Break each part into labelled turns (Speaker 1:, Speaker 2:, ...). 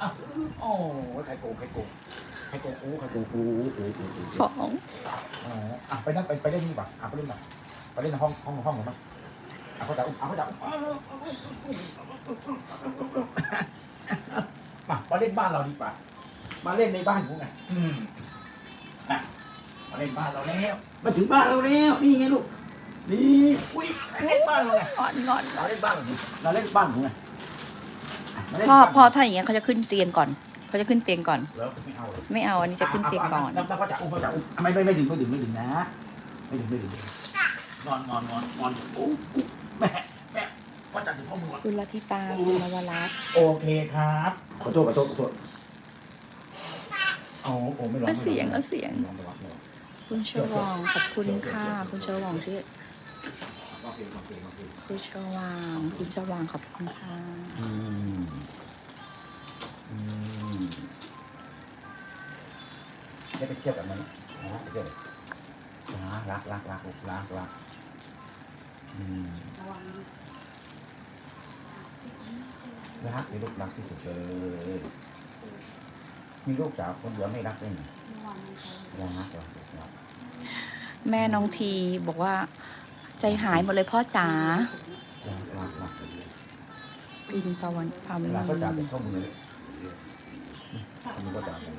Speaker 1: อ้าวโอ้ใครโกงใครโกงใครโกงโอ้ใครโกงโอ้โอ้โอ้โอ้
Speaker 2: ฟ้อง
Speaker 1: อ๋ออะไปนั่นไปไปเล่นนี่ป่ะอะไปเล่นป่ะไปเล่นในห้องห้องห้องของมันอะเขาจะอุ้มอะเขาจะอุ้มมามาเล่นบ้านเราดีกว่า มาเล่นในบ้านกูไงอืมอะมาเล่นบ้านเราแล้วมาถึงบ้านเราแล้วนี่ไงลูกนี่อุ้ยเล่นบ้านเราไง
Speaker 2: งอนงอน
Speaker 1: เราเล่นบ้านเราดิเราเล่นบ้านกูไงะมาเล่น
Speaker 2: พ่อ
Speaker 1: บ้าน
Speaker 2: พ่อถ้าอย่างเงี้ยเขาจะขึ้นเตียงก่อน เขาจะขึ้นเตียงก่อน
Speaker 1: แล้วไม่เอาเลย
Speaker 2: ไม่เอาอันนี้จะขึ้นเตียงก่อน
Speaker 1: แล้วก็จะอุ้มก็จะอุ้มไม่ไม่ไม่ดึงไม่ดึงไม่ดึงนะ ไม่ดึงไม่ดึงนอนนอนนอนนอนโอ้แม่แม่ว่าจะถึงข้อมือ
Speaker 2: คุณลัทธิตาคุณนวรัตน์
Speaker 1: โอเคครับ ขอโทษขอโทษขอโทษเอาโอ้ไม่ร้อง
Speaker 2: เอาเสียงเอาเสียง
Speaker 1: ไม่ร้องไม่ร้องไม่ร้อง
Speaker 2: คุณเชอวองขอบคุณค่ะ คุณเชอวองที่
Speaker 1: โอเคโอเคโอเค
Speaker 2: คุณเชอวางคุณเชอวางขอบคุณค่ะ
Speaker 1: อืมอืมไม่ไปเทียบกับมันนะไปเทียบนะรักรักรักรักรักรักอืมรักในลูกรักที่สุดเลยมีลูกสาวคนเดียวไม่รักได้ไงรักรักรัก
Speaker 2: แม่น้องทีบอกว่า ใจหายหมดเลยพ่อจ๋า
Speaker 1: รักรักรัก
Speaker 2: ปินปาวันปา
Speaker 1: เว
Speaker 2: มี
Speaker 1: ลาก็จับเป็นข้อมือเลยมันก็จับเลย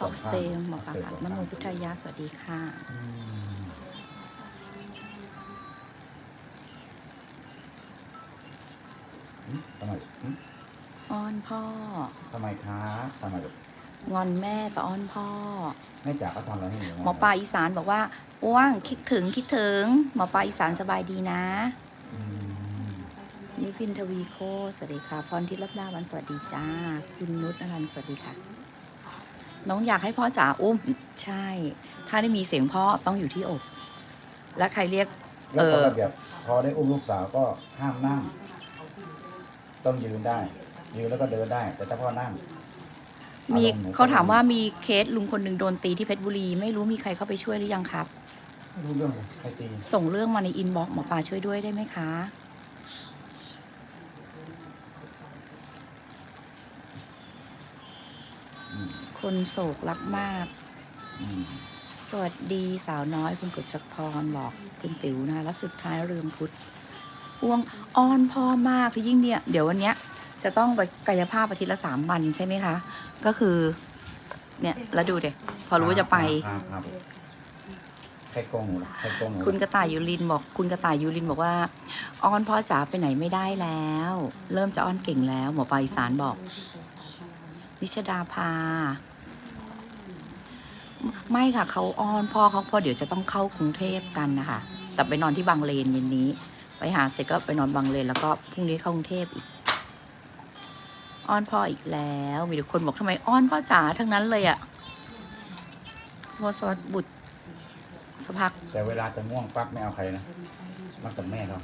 Speaker 2: ออกสเตย์หมอปลาค่ะนโมพุทธายะสวัสดีค่ะ
Speaker 1: อืมอืมทำไมอืม
Speaker 2: อ้อนพ่อ
Speaker 1: ทำไมคะทำไมลูก
Speaker 2: งอนแม่แต่อ้อนพ่อ
Speaker 1: แม่จ๋าก็ทำอะไรให้หนู
Speaker 2: หมอปลาอีสานบอกว่า อ้วงคิดถึงคิดถึงหมอปลาอีสานสบายดีนะ
Speaker 1: อืม
Speaker 2: นิพินทวีโคตรสวัสดีค่ะพรทิพย์รับดาวันสวัสดีจ้า คุณนุชอรันต์สวัสดีค่ะ น้องอยากให้พ่อจ๋าอุ้ม ใช่ ถ้าได้มีเสียงพ่อต้องอยู่ที่อก และใครเรียก
Speaker 1: แล้วพอ
Speaker 2: เออ
Speaker 1: ระเบียบพอได้อุ้มลูกสาวก็ห้ามนั่ง ต้องยืนได้ ยืนแล้วก็เดินได้ แต่ถ้าพ่อนั่ง
Speaker 2: มี
Speaker 1: อารมณ์หนู
Speaker 2: เขาถามว่ามีเคสลุงคนหนึ่งโดนตีที่เพชรบุรี ไม่รู้มีใครเข้าไปช่วยหรือยังครับ
Speaker 1: ไม่ รู้เรื่องเลยใครตี
Speaker 2: ส่งเรื่องมาในอินบ็อกซ์หมอปลาช่วยด้วยได้ไหมคะ
Speaker 1: อืม
Speaker 2: คนโศกรักมาก
Speaker 1: อืม
Speaker 2: สวัสดีสาวน้อยคุณกฤษพรบอกคุณติ๋วนะแล้วสุดท้ายเรืองพุทธอ้วงอ้อนพ่อมากคือยิ่งเนี่ย เดี๋ยววันเนี้ย จะต้องไปกายภาพอาทิตย์ละสามวันใช่ไหมคะ ก็คือ เนี่ยแล้วดูเด็พอรู้ว่าจะไป
Speaker 1: ครับครับ ใครโกงหนูล่ะใครโกงหนู
Speaker 2: คุณกระต่ายยูรินบอก คุณกระต่ายยูรินบอกว่า อ้อนพ่อจ๋าไปไหนไม่ได้แล้ว เริ่มจะอ้อนเก่งแล้วหมอปลาอีสานบอก นิชดาพา ไม่ค่ะเขาอ้อนพ่อเขาเพอเดี๋ยวจะต้องเข้ากรุงเทพกันนะคะแต่ไปนอนที่บางเลนเย็นนี้ ไปหาเสร็จก็ไปนอนบางเลนแล้วก็พรุ่งนี้เข้ากรุงเทพอีกอ้อนพ่ออีกแล้ว มีแต่คนบอกทำไมอ้อนพ่อจ๋าทั้งนั้นเลยอะวสวัสดิ์บุตร สกพัก
Speaker 1: แต่เวลาจะง่วงปั๊บไม่เอาใครนะมันกับแม่เขา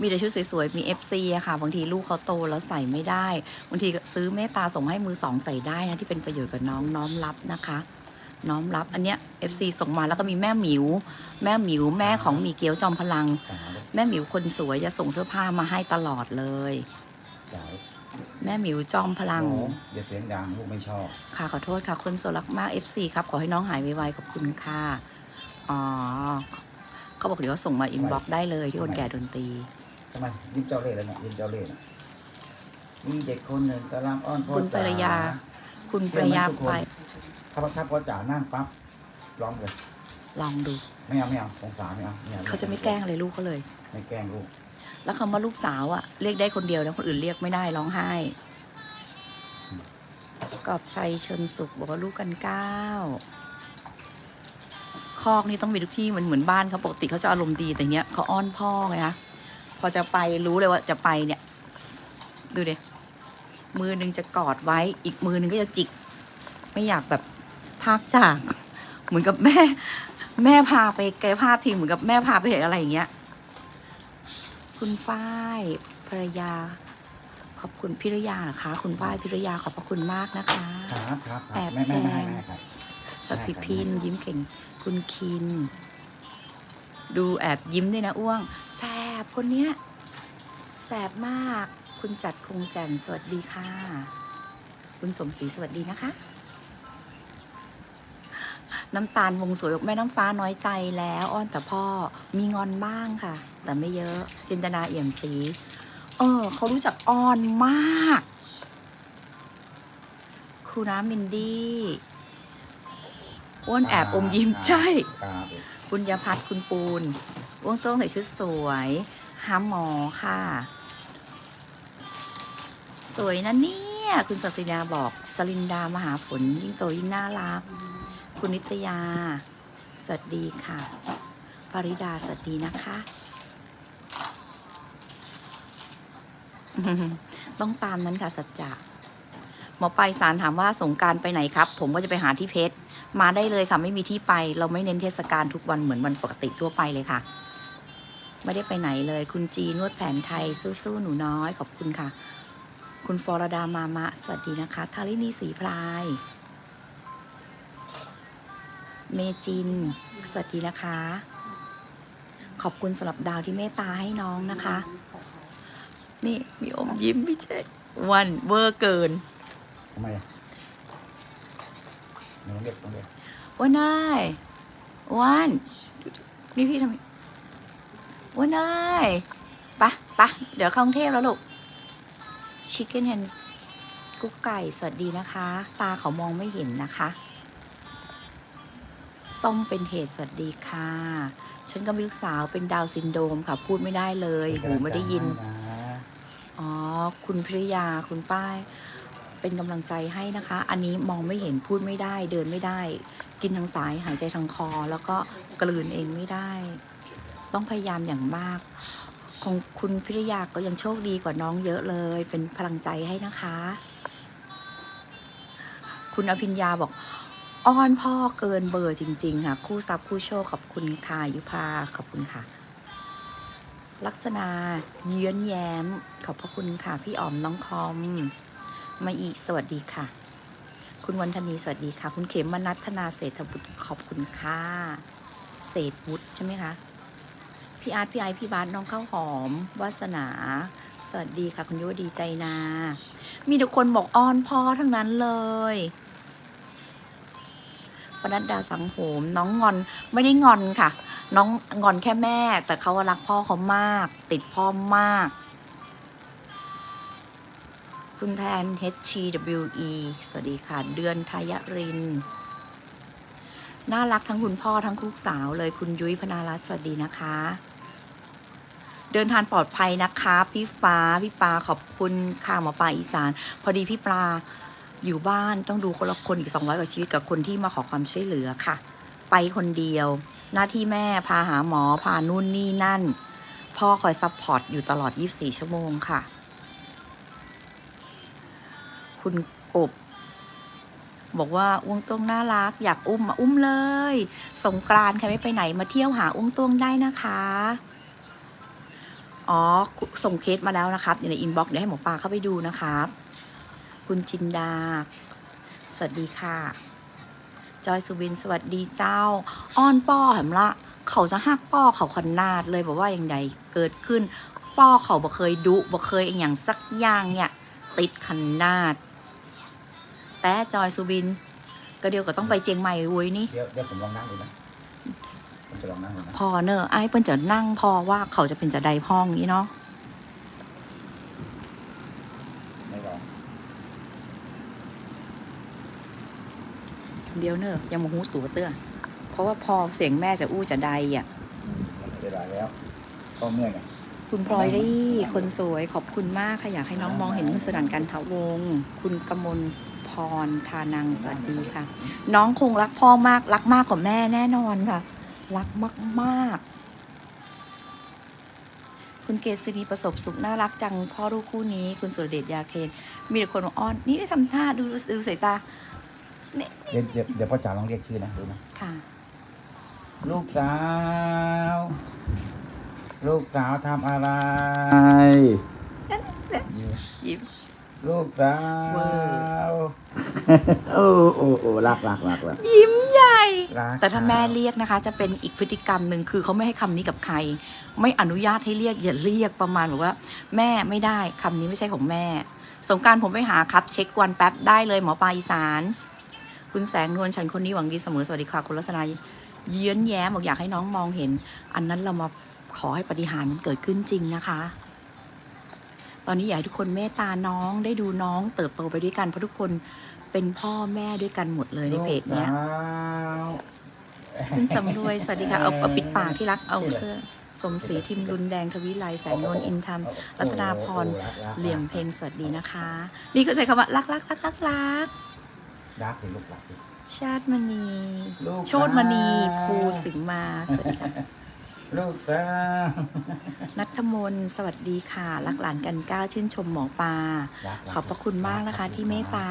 Speaker 2: มีแต่ชุดสวยๆ มี FC อะค่ะ บางทีลูกเขาโตแล้วใส่ไม่ได้ บางทีก็ซื้อเมตตาส่งให้มือสองใส่ได้นะ ที่เป็นประโยชน์กับน้องน้อมรับนะคะ น้อมรับอันเนี้ย FC ส่งมาแล้วก็มีแม่หมิว แม่หมิวแม่ของหมีเกี๊ยวจอมพลัง
Speaker 1: จ๋าลูก
Speaker 2: แม่หมิวคนสวยจะส่งเสื้อผ้ามาให้ตลอดเลย
Speaker 1: จ๋าลูก
Speaker 2: แม่หมิวจอมพลัง
Speaker 1: โอ้อย่าเสียงดังลูกไม่ชอบ
Speaker 2: ค่ะขอโทษค่ะคนโซรักมาก FC ครับ ขอให้น้องหายไวๆขอบคุณค่ะ อ๋อเขาบอกเดี๋ยวส่งมาอินบ็อกซ์ได้เลยที่คนแก่ดนตรี
Speaker 1: ทำไมยิ้มเจ้าเล่ห์แล้วเนี่ยยิ้มเจ้าเล่ห์น่ะมีเด็กคนหนึ่งกำลังอ้อนพ่อ
Speaker 2: คุณภรรยา
Speaker 1: จ๋
Speaker 2: คุณปรยาไป
Speaker 1: ถ้าถ้าพ่อจ๋านั่งปั๊บร้องเลย
Speaker 2: ลองดู
Speaker 1: ไม่เอาไม่เอาสงสารไม่เอาไม่เอา
Speaker 2: เขาจะไม่แกล้งอะไรลูกเขาเลย
Speaker 1: ไม่แกล้งลูก
Speaker 2: แล้วคำว่าลูกสาวอะเรียกได้คนเดียวแล้วคนอื่นเรียกไม่ได้ร้องไห้ กอบชัยเชิญสุขบอกว่าลูกกันเก้าคอกนี่ต้องมีทุกที่เหมือนเหมือนบ้านเขาปกติเขาจะอารมณ์ดีแต่เนี้ยเขาอ้อนพ่อไงคะพอจะไปรู้เลยว่าจะไปเนี่ย ดูดิมือหนึ่งจะกอดไว้ อีกมือหนึ่งก็จะจิก ไม่อยากแบบพากจาก เหมือนกับแม่ แม่พาไปไกลภาทีเหมือนกับแม่พาไปเห็นอะไรอย่างเงี้ย คุณฝ้ายภรรยา ขอบคุณพิรยานะคะ คุณฝ้ายพิรยาขอบพระคุณมากนะคะ
Speaker 1: ครับครับค
Speaker 2: แอ
Speaker 1: รับบไม่ไม่ไม่
Speaker 2: แซง
Speaker 1: ไม่ครับ
Speaker 2: สสิพิน ยิ้มเก่ง คุณคิน ดูแอบยิ้มด้วยนะอ้วง แสบคนเนี้ย แสบมาก คุณคุณจัดคงแจ่มสวัสดีค่ะ คุณสมศรีสวัสดีนะคะ น้ำตาลวงสวยบอกแม่น้ำฟ้าน้อยใจแล้วอ้อนแต่พ่อมีงอนบ้างค่ะ แต่ไม่เยอะจินตนาเอี่ยมศรีเออเขารู้จักอ้อนมาก ครูน้ำมินดี้อ้วนแอบอมยิ้มใช่
Speaker 1: ครับ
Speaker 2: คุณยพัฒน์คุณปูนอ้วงโต้งใส่ชุดสวยหาหมอค่ะ สวยนะเนี่ย คุณศักดิ์ยาบอกสลินดามหาผลยิ่งโตยิ่งน่ารัก คุณนิตยา สวัสดีค่ะปริดา สวัสดีนะคะ ต้องตามนั้นค่ะ สัจจะหมอไปสารถามว่าสงการไปไหนครับ ผมก็จะไปหาที่เพชร มาได้เลยค่ะไม่มีที่ไป เราไม่เน้นเทศกาลทุกวันเหมือนวันปกติทั่วไปเลยค่ะ ไม่ได้ไปไหนเลย คุณจีนวดแผนไทยสู้ๆหนูน้อยขอบคุณค่ะ คุณฟอรดามามะ สวัสดีนะคะทารินีสีพลาย เมจิน สวัสดีนะคะ ขอบคุณสำหรับดาวที่เมตตาให้น้องนะคะ นี่มีอมยิ้มพี่เจษวันเวอร์เกิน
Speaker 1: ทำไมอะหนูเรียกต้องเรียก
Speaker 2: วันนายวันนี่พี่ทำไมวันนายปะปะเดี๋ยวเข้ากรุงเทพแล้วลูกชิคเก้นแฮนกุ๊กไก่ สวัสดีนะคะ ตาเขามองไม่เห็นนะคะ ต้มเป็นเหตุสวัสดีค่ะ ฉันก็มีลูกสาวเป็นดาวน์ซินโดรมค่ะ พูดไม่ได้เลย หูไม่ได้ยิน อ๋อ คุณภริยาคุณป้าย เป็นกำลังใจให้นะคะ อันนี้มองไม่เห็นพูดไม่ได้ เดินไม่ได้ กินทางสายหายใจทางคอ แล้วก็กลืนเองไม่ได้ ต้องพยายามอย่างมาก ของคุณพิริยาก็ยังโชคดีกว่าน้องเยอะเลย เป็นพลังใจให้นะคะ คุณอภิญญาบอก อ้อนพ่อเกินเบอร์จริง ๆ ค่ะ คู่ซับคู่โชคขอบคุณค่ะยุพาขอบคุณค่ะ ลักษณะเยื้อนแย้ม ขอบพระคุณค่ะ พี่อ๋อมน้องคอม มาอีกสวัสดีค่ะ คุณวันธนีสวัสดีค่ะ คุณเขมมนัทธนาเศรษฐบุตรขอบคุณค่ะเศรษฐบุตรใช่ไหมคะพี่อาร์ตพี่ไอพี่บาสน้องข้าวหอมวาสนาสวัสดีค่ะ คุณยุวดีใจนา มีทุกคนบอกอ้อนพ่อทั้งนั้นเลย ปนัดดาสังโหมน้องงอนไม่ได้งอนค่ะ น้องงอนแค่แม่ แต่เขารักพ่อเขามาก ติดพ่อมาก คุณแทน HGWE สวัสดีค่ะ เดือนทายริน น่ารักทั้งคุณพ่อทั้งลูกสาวเลยคุณยุ้ยพนารัตสวัสดีนะคะ เดินทางปลอดภัยนะคะ พี่ฟ้าพี่ปลาขอบคุณค่ะหมอปลาอีสาน พอดีพี่ปลา อยู่บ้านต้องดูคนละคนอีก 200 กว่าชีวิตกับคนที่มาขอความช่วยเหลือค่ะ ไปคนเดียว หน้าที่แม่พาหาหมอพานู่นนี่นั่น พ่อคอยซัพพอร์ตอยู่ตลอด 24 ชั่วโมงค่ะ คุณกบบอกว่าอ้วงต้วงน่ารัก อยากอุ้มมาอุ้มเลย สงกรานใครไม่ไปไหนมาเที่ยวหาอุ้งต้วงได้นะคะ อ๋อ ส่งเคสมาแล้วนะครับอยู่ในอินบ็อกซ์เดี๋ยวให้หมอปลาเข้าไปดูนะครับ คุณจินดา สวัสดีค่ะ จอยสุวินสวัสดีเจ้า อ้อนป้อแหมละเขาจะหักป้อเขาขนาดเลยบอกว่าอย่างใดเกิดขึ้น ป้อเขาบ่เคยดุบ่เคยอหย่างสักอย่างเนี่ยติดขนาดแต่จอยสุบิน ก็เดียวก็ต้องไปเจียงใหม่เว้ยนี่
Speaker 1: เดี๋ยวเดี๋ยวผมลองนั่งดูนะผมจะลองนั่งดูนะ
Speaker 2: พอเนอะไอ้เปิ้นจะนั่งพอว่าเขาจะเป็นจะใดพ้องนี้เนาะ
Speaker 1: ไม่ลอง
Speaker 2: เดี๋ยวเนอะยังมาหูตัวเตื้อเพราะว่าพอเสียงแม่จะอู้จะใดอะ
Speaker 1: อืมเวลาแล้วก็เมื่อยไง
Speaker 2: คุณพลอยรี่คนสวยขอบคุณมากค่ะอยากให้น้องมองเห็นคุณสนันกันทวงศ์คุณกมลพรทานังสวัสดีค่ะ น้องคงรักพ่อมากรักมากกว่าแม่แน่นอนค่ะ รักมากๆ คุณเกษรีประสบสุขน่ารักจังพ่อลูกคู่นี้ คุณสุรเดชยาเคนมีแต่คนบอกอ้อนนี่ได้ทำท่าดูดูสายตา
Speaker 1: เดี๋ยวเดี๋ยวเดี๋ยวพ่อจ๋าลองเรียกชื่อนะดูนะ
Speaker 2: ค่ะ
Speaker 1: ลูกสาว ลูกสาวทำอะไร
Speaker 2: นั่นแหละ
Speaker 1: ยิ้ม
Speaker 2: ยิ้ม
Speaker 1: ลูกสา
Speaker 2: เวอ
Speaker 1: วโอ้โอ้โอ้รักรักรักรัก
Speaker 2: ยิ้มใหญ่
Speaker 1: รัก
Speaker 2: แต่ถ้าแม่เรียกนะคะ จะเป็นอีกพฤติกรรมหนึ่งคือเขาไม่ให้คำนี้กับใคร ไม่อนุญาตให้เรียกอย่าเรียกประมาณแบบว่า แม่ไม่ได้คำนี้ไม่ใช่ของแม่ สงกรารผมไปหาครับ เช็ควันแป๊บได้เลยหมอปลาอีสาน คุณแสงนวลฉันคนนี้หวังดีเสมอสวัสดีค่ะคุณลักษณะเยื้อนแย้มบอกอยากให้น้องมองเห็น อันนั้นเรามาขอให้ปฏิหารย์มันเกิดขึ้นจริงนะคะ ตอนนี้อยากให้ทุกคนเมตตาน้องได้ดูน้องเติบโตไปด้วยกันเพราะทุกคนเป็นพ่อแม่ด้วยกันหมดเลยในเพจเนี้ย
Speaker 1: ลูกสาว
Speaker 2: คุณสำรวยสวัสดีค่ะเอาเอาปิดปากที่รักเอาเสื้อสมศรีทิมรุนแดงทวิไลแสงนนท์อินธรรมรัตนาพร
Speaker 1: โอ้รักรัก
Speaker 2: เหลี่ยมเพลงสวัสดีนะคะ นี่ก็ใช้คำว่ารักรักรักรักรัก
Speaker 1: รักสิลูกรักสิ
Speaker 2: ชาติมณี
Speaker 1: ลูก
Speaker 2: โชตมณีภูสิงห์มาสวัสดีค่ะ
Speaker 1: ลูกสาว
Speaker 2: นัทมนต์สวัสดีค่ะ รักหลานกันก้าวชื่นชมหมอปลา
Speaker 1: รักรัก
Speaker 2: ขอบพระคุณมากนะคะ ที่เมตตา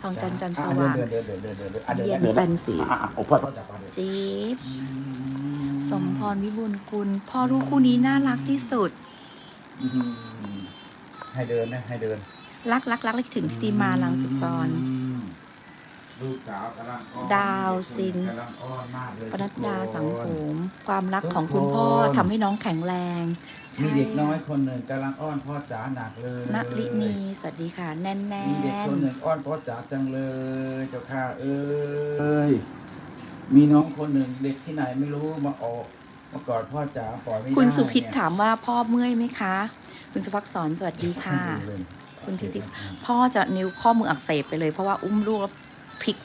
Speaker 2: ทองจันทร์จันทร์ส
Speaker 1: อะ
Speaker 2: ว่าง
Speaker 1: เดินเดินเดินเดินเดินเดินอะเดิน
Speaker 2: เย็น
Speaker 1: เดิน
Speaker 2: แบนสี
Speaker 1: อะอะโอ้พ่อพ่อจับพ่อเดิน
Speaker 2: จี๊บ
Speaker 1: อื
Speaker 2: สมพรวิบูลย์กุลพ่อลูกคู่นี้น่ารักที่สุด
Speaker 1: อืมให้เดินนะ ให้เดิน
Speaker 2: รักรักรักและคิดถึงทิติมาลังสุกร ดาวซิน
Speaker 1: กำลังอ้อนมากเลย
Speaker 2: ปนัดดาสังโข
Speaker 1: ทุกคน
Speaker 2: มความรักของคุณพ่อ
Speaker 1: ทุกคน
Speaker 2: ทำให้น้องแข็งแรงใช่
Speaker 1: มีเด็กน้อยคนหนึ่งกำลังอ้อนพ่อจ๋าหนักเลย
Speaker 2: นักลินีสวัสดีค่ะ แน่นแน่
Speaker 1: มีเด็ก
Speaker 2: น
Speaker 1: คนหนึ่งอ้อนพ่อจ๋าจังเลย เจ้าค่ะเอ้ยมีน้องคนหนึ่งเด็กที่ไหนไม่รู้มาออกมากอดพ่อจ๋าปล่อยไม่ได้
Speaker 2: คุณสุพิษ
Speaker 1: เนี่ย
Speaker 2: ถามว่าพ่อเมื่อยไหมคะ คุณสุภักษรสวัสดีค่ะ คุณทิติพ่อจะนิ้วข้อมืออักเสบไปเลยเพราะว่าอุ้มลูกแล้ว พลิก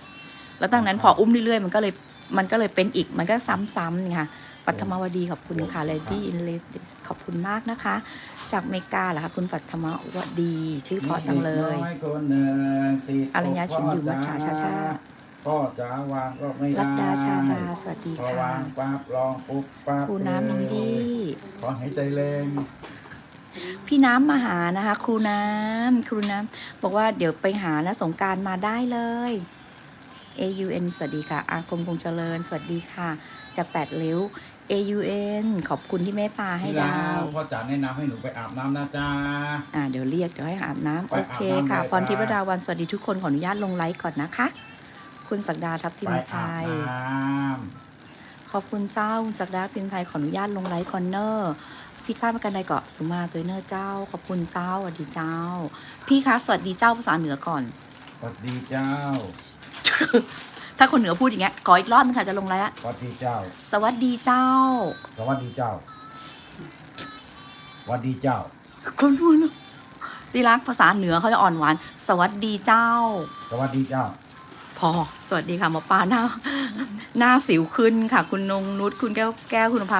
Speaker 2: แล้วตั้งนั้นพออุ้มเรื่อยๆ มันก็เลยมันก็เลยเป็นอีกมันก็ซ้ำๆนี่ค่ะปัทมวดีขอบคุณค่ะเลดี้อินเลขอบคุณมากนะคะ จากอเมริกาเหรอคะคุณปัทมวดี ชื่อเพราะจังเลย
Speaker 1: มีด็กน้อยคนหนึ่งสิทธิ์
Speaker 2: อรัญญาชินอยู่มัจฉาชาชา
Speaker 1: พ่อจ๋าวางก็ไม่ได้
Speaker 2: รัตดาชาดาสวัสดี
Speaker 1: พอ
Speaker 2: ค่ะ
Speaker 1: วางปั๊บลองปุ๊บปั๊บ
Speaker 2: ครูน้ำมินดี้
Speaker 1: ขอหายใจแรง
Speaker 2: พี่น้ำมาหานะคะ ครูน้ำครูน้ำบอกว่าเดี๋ยวไปหานะสงกรารมาได้เลย AUN สวัสดีค่ะ อาคมคงเจริญ สวัสดีค่ะ จากแปดเลี้ยว AUN ขอบคุณที่เมตตาให้ดาว
Speaker 1: พ่อจ๋าแนะนำให้หนูไปอาบน้ำนะจ๊ะ
Speaker 2: อ่าเดี๋ยวเรียกเดี๋ยวให้อาบน้ำ
Speaker 1: ไป
Speaker 2: โอ
Speaker 1: อาบ
Speaker 2: เค
Speaker 1: น้ำ
Speaker 2: ค่ะ
Speaker 1: เลย
Speaker 2: พรทิพย์
Speaker 1: จ้า
Speaker 2: ดาวันสวัสดีทุกคนขออนุญาตลงไลฟ์ก่อนนะคะ คุณศักดาทัพทิ
Speaker 1: ไป
Speaker 2: ม
Speaker 1: อา
Speaker 2: ไท
Speaker 1: บ
Speaker 2: ย
Speaker 1: น้
Speaker 2: ขอบคุณเจ้าคุณศักดาพิมพ์ไทยขออนุญาตลงไลฟ์คอนเนอร์ผิดพลาดประกันใดเกาะสุมาตัวเนอร์เจ้า ขอบคุณเจ้าสวัสดีเจ้า พี่คะสวัสดีเจ้าภาษาเหนือก่อนำ
Speaker 1: สวัสดีเจ้า
Speaker 2: ถ้าคนเหนือพูดอย่างเงี้ยขออีกรอบนึงค่ะจะลงไลฟ์ละ
Speaker 1: สวัสดีเจ้า
Speaker 2: สวัสดีเจ้า
Speaker 1: สวัสดีเจ้า สวัสดีเจ้า
Speaker 2: คุณพูดนะที่รักภาษาเหนือเขาจะอ่อนหวาน สวัสดีเจ้า
Speaker 1: สวัสดีเจ้า
Speaker 2: พอ สวัสดีค่ะหมอปลาหน้า หน้าสิวขึ้นค่ะ คุณนงนุชคุณแก้วแก้วคุณภา